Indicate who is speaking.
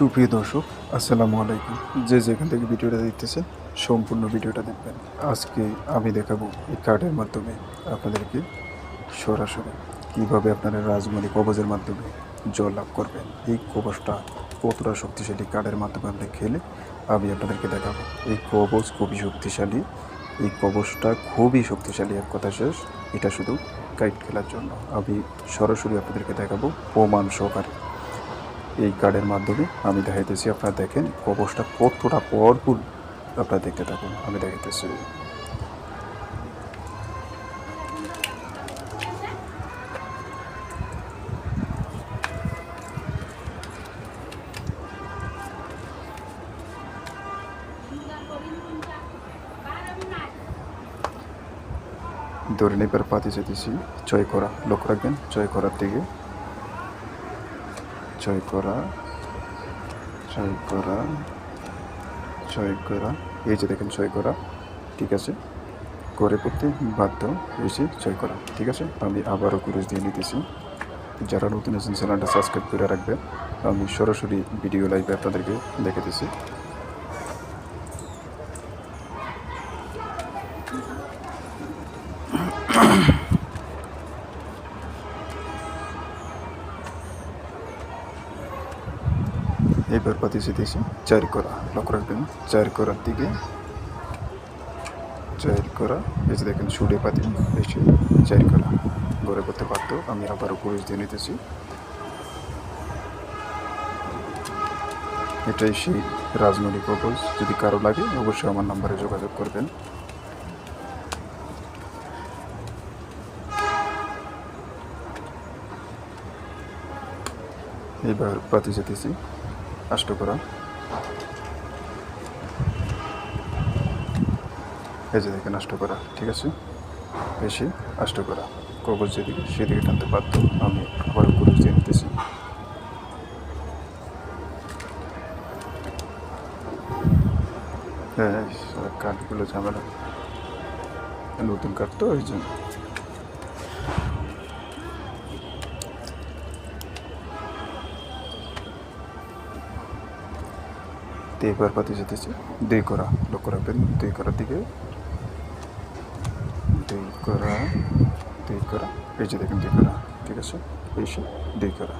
Speaker 1: সুপ্রিয় দর্শক, আসসালামু আলাইকুম। যে যেখান থেকে ভিডিওটা দেখতেছেন, সম্পূর্ণ ভিডিওটা দেখবেন। আজকে আমি দেখাবো এই কার্ডের মাধ্যমে আপনাদেরকে সরাসরি কীভাবে আপনারা রাজমণি কবজের মাধ্যমে জল লাভ করবেন। এই কবজটা কতটা শক্তিশালী, কার্ডের মাধ্যমে আপনি খেলে আমি আপনাদেরকে দেখাবো। এই কবজ খুবই শক্তিশালী। এই কবজটা খুবই শক্তিশালী, এক কথা শেষ। এটা শুধু কাইট খেলার জন্য। আমি সরাসরি আপনাদেরকে দেখাবো প্রমাণ সহকারে। এই কার্ডের মাধ্যমে আমি দেখাইতেছি, আপনারা দেখেন কবচটা কতটা পাওয়ারফুল আপনারা দেখতে থাকুন, আমি দেখাইতেছি। ধরে নেবার পাতি যেতেছি জয় করা, লক্ষ্য রাখবেন জয় করার দিকে। জয় করা জয় করা জয় করা। এই যে দেখেন, জয় করা, ঠিক আছে? করে করতে বাধ্য হয়েছে, জয় করা, ঠিক আছে? আমি আবারও কুরুশ দিয়ে নিতেছি। যারা নতুন আছেন চ্যানেলটা সাবস্ক্রাইব করে রাখবে আমি সরাসরি ভিডিও লাইভে আপনাদেরকে দেখাতেছি এবার পাতি যেতেছি চার করা, লক্ষ্য রাখবেন, চার করার দিকে, চার করা, এই যে দেখেন সুডে পাতি এসে চার করা, গড়ে করতে পারতো আমি আবারও পুরুষ দিয়ে নিতেছি। এটাই সেই রাজনৈতিক কবজ যদি কারও লাগে, অবশ্যই আমার নাম্বারে যোগাযোগ করবেন। এবার পাতি যেতেছি আষ্ট করা এই যে দেখেন আষ্ট করা ঠিক আছে? বেশি আষ্ট করা কবজ যেদিকে, সেদিকে টানতে বাধ্য। আমি আবার কুরুশ দিয়ে নিতেছি। হ্যাঁ কাঠগুলো ঝামেলা। নতুন কাঠ তো, ওই জন্য। তো এবার পাতি যেতেছি। দুই করা লক্ষ্য রাখবেন দুই করার দিকে। দুই করা দুই করা, এই যে দেখেন দুই করা, ঠিক আছে? এই সে দুই করা।